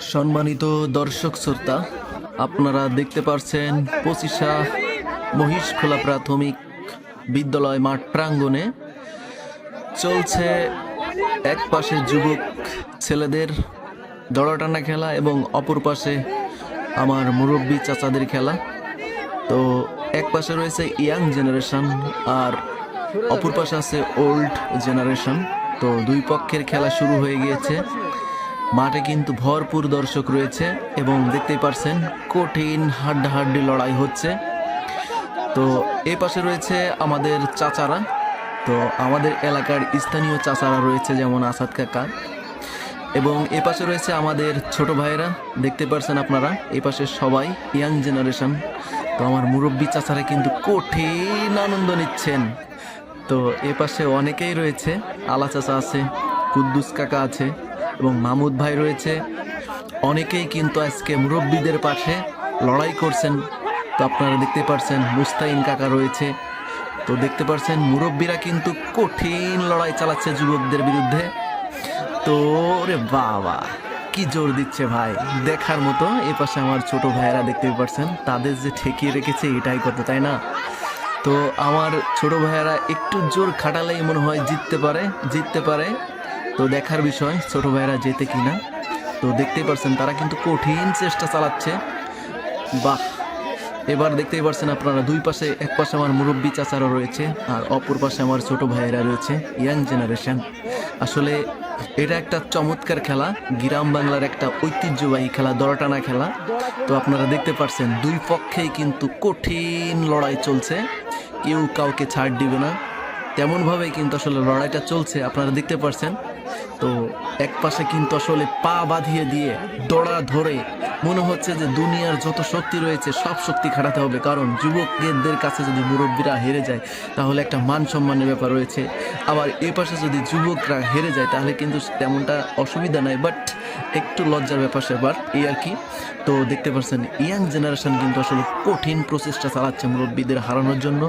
সম্মানিত দর্শক শ্রোতা, আপনারা দেখতে পারছেন পঁচিশা মহিষখোলা প্রাথমিক বিদ্যালয় মাঠ প্রাঙ্গণে চলছে এক পাশে যুবক ছেলেদের দড়াটানা খেলা এবং অপর পাশে আমার মুরব্বী চাচাদের খেলা। তো এক পাশে রয়েছে ইয়াং জেনারেশন আর অপর পাশে আছে ওল্ড জেনারেশন। তো দুই পক্ষের খেলা শুরু হয়ে গিয়েছে। মাঠে কিন্তু ভরপুর দর্শক রয়েছে এবং দেখতেই পারছেন কঠিন হাড্ডাহাড্ডি লড়াই হচ্ছে। তো এ পাশে রয়েছে আমাদের চাচারা। তো আমাদের এলাকার স্থানীয় চাচারা রয়েছে যেমন আসাদ কাকা। এবং এ পাশে রয়েছে আমাদের ছোট ভাইয়েরা। দেখতে পারছেন আপনারা, এ পাশে সবাই ইয়াং জেনারেশন। তো আমার মুরব্বী চাচারা কিন্তু কঠিন আনন্দ নিচ্ছেন। তো এ পাশে অনেকেই রয়েছে। আলা চাচা আছে, কুদ্দুস কাকা আছে এবং মামুদ ভাই রয়েছে। অনেকেই কিন্তু আজকে মুরব্বীদের পাশে লড়াই করছেন। তো আপনারা দেখতে পারছেন মুস্তাইন কাকা রয়েছে। তো দেখতে পারছেন মুরব্বীরা কিন্তু কঠিন লড়াই চালাচ্ছে যুবকদের বিরুদ্ধে। তো রে বাবা, কি জোর দিচ্ছে ভাই। দেখার মতো এ পাশে আমার ছোট ভাইয়েরা দেখতে পারছেন, তাদের যে ঠেকিয়ে রেখেছে এটাই কথা, তাই না? তো আমার ছোট ভাইয়েরা একটু জোর খাটালেই মনে হয় জিততে পারে জিততে পারে। তো দেখার বিষয়, ছোট ভাইয়েরা যেতে কিনা। তো দেখতেই পারছেন, তারা কিন্তু কঠিন চেষ্টা চালাচ্ছে। বাহ! এবার দেখতেই পারছেন আপনারা, দুই পাশে, এক পাশে আমার মুরব্বী চাচারা রয়েছে, আর অপর পাশে আমার ছোট ভাইয়েরা রয়েছে, ইয়াং জেনারেশন। আসলে এটা একটা চমৎকার খেলা, গ্রাম বাংলার একটা ঐতিহ্যবাহী খেলা, দড়াটানা খেলা। তো আপনারা দেখতে পারছেন, দুই পক্ষেই কিন্তু কঠিন লড়াই চলছে। কেউ কাউকে ছাড় দিবে না। তেমনভাবেই কিন্তু আসলে লড়াইটা চলছে, আপনারা দেখতে পারছেন। তো এক পাশে কিন্তু আসলে পা বাঁধিয়ে দিয়ে দড়া ধরে মনে হচ্ছে যে দুনিয়ার যত শক্তি রয়েছে, সব শক্তি খাটাতে হবে। কারণ যুবকদের কাছে যদি মুরব্বীরা হেরে যায়, তাহলে একটা মান সম্মানের ব্যাপার রয়েছে। আবার এ পাশে যদি যুবকরা হেরে যায়, তাহলে কিন্তু তেমনটা অসুবিধা নাই। বাট একটু লজ্জার ব্যাপার সেবার, এই আর কি। তো দেখতে পাচ্ছেন ইয়াং জেনারেশন কিন্তু আসলে কঠিন প্রচেষ্টা চালাচ্ছে মুরব্বীদের হারানোর জন্য।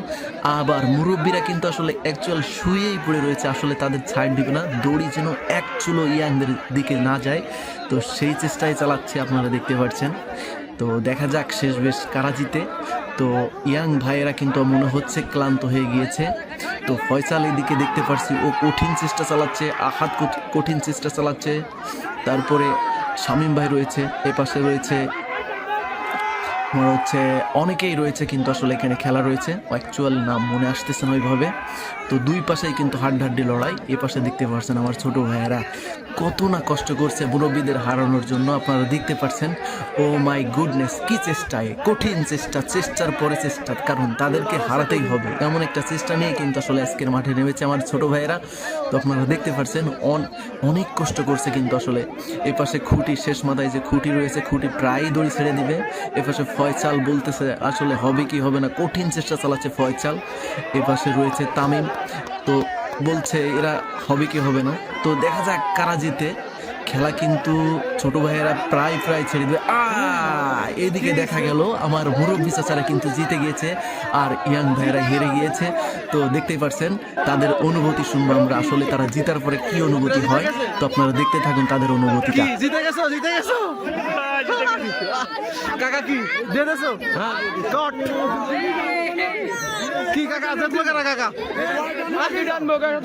আবার মুরব্বীরা কিন্তু আসলে অ্যাকচুয়াল শুয়েই পড়ে রয়েছে, আসলে তাদের ছাড় দিবে না, দড়ি যেন এক চুলো ইয়াংদের দিকে না যায়। তো সেই চেষ্টাই চালাচ্ছে আপনারা দেখতে পাচ্ছেন। তো দেখা যাক শেষ বেশ কারা জিতে। তো ইয়াং ভাইয়েরা কিন্তু মনে হচ্ছে ক্লান্ত হয়ে গিয়েছে। তো ফয়সাল এদিকে দেখতে পারছি, ও কঠিন চেষ্টা চালাচ্ছে কঠ- কঠিন চেষ্টা চালাচ্ছে। তারপরে শামীম ভাই রয়েছে, এ পাশে রয়েছে হচ্ছে অনেকেই রয়েছে কিন্তু আসলে এখানে খেলা রয়েছে। অ্যাকচুয়াল নাম মনে আসতেছে না ওইভাবে। তো দুই পাশেই কিন্তু হাড্ডাহাড্ডি লড়াই, এ পাশে দেখতে পাচ্ছেন আমার ছোট ভাইয়েরা। কত না কষ্ট করছে মুরব্বীদের হারানোর জন্য, আপনারা দেখতে পাচ্ছেন ও মাই গুডনেস, কি চেষ্টায়? কঠিন চেষ্টা, চেষ্টার পরে চেষ্টা, কারণ তাদেরকে হারাতেই হবে। এমন একটা চেষ্টা নিয়ে কিন্তু আসলে আজকের মাঠে নেমেছে আমার ছোট ভাইয়েরা। তো আপনারা দেখতে পাচ্ছেন অন- অনেক কষ্ট করছে কিন্তু আসলে। এ পাশে খুঁটি, শেষ মাথায় যে খুঁটি রয়েছে, খুঁটি প্রায় দড়ি ছেড়ে দিবে। এ পাশে ফয়চাল বলতেছে, আসলে হবে কি হবে না, কঠিন চেষ্টা চালাচ্ছে ফয়চাল এ পাশে রয়েছে তামিম। তো বলছে, এরা হবে কি হবে না? তো দেখা যাক কারা জিতে। খেলা কিন্তু ছোট ভাইয়েরা প্রায় প্রায় ছেড়ে দেবে। এদিকে দেখা গেল, আমার মুরব্বী চাচারা কিন্তু জিতে গিয়েছে, আর ইয়াং ভাইয়েরা হেরে গিয়েছে। তো দেখতেই পারছেন তাদের অনুভূতি শুনব আমরা। আসলে তারা জিতার পরে কি অনুভূতি হয় তো আপনারা দেখতে থাকুন তাদের অনুভূতিটা। জিতে গেছো জিতে গেছো? কাকা কি কট কি কাকা জিতলো কারা কাকা। আকি টানবো কাকা